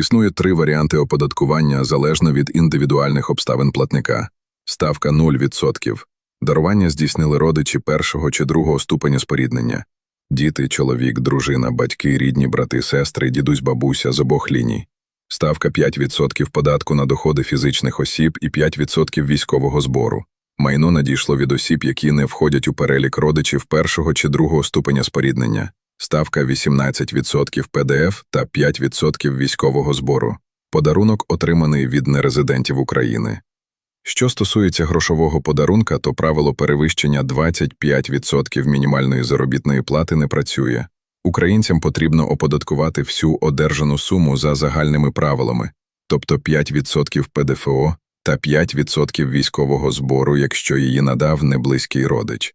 Існує три варіанти оподаткування залежно від індивідуальних обставин платника. Ставка 0%. Дарування здійснили родичі першого чи другого ступеня споріднення. Діти, чоловік, дружина, батьки, рідні, брати, сестри, дідусь, бабуся з обох ліній. Ставка 5% податку на доходи фізичних осіб і 5% військового збору. Майно надійшло від осіб, які не входять у перелік родичів першого чи другого ступеня споріднення. Ставка 18% ПДФ та 5% військового збору. Подарунок отриманий від нерезидентів України. Що стосується грошового подарунка, то правило перевищення 25% мінімальної заробітної плати не працює. Українцям потрібно оподаткувати всю одержану суму за загальними правилами, тобто 5% ПДФО та 5% військового збору, якщо її надав неблизький родич.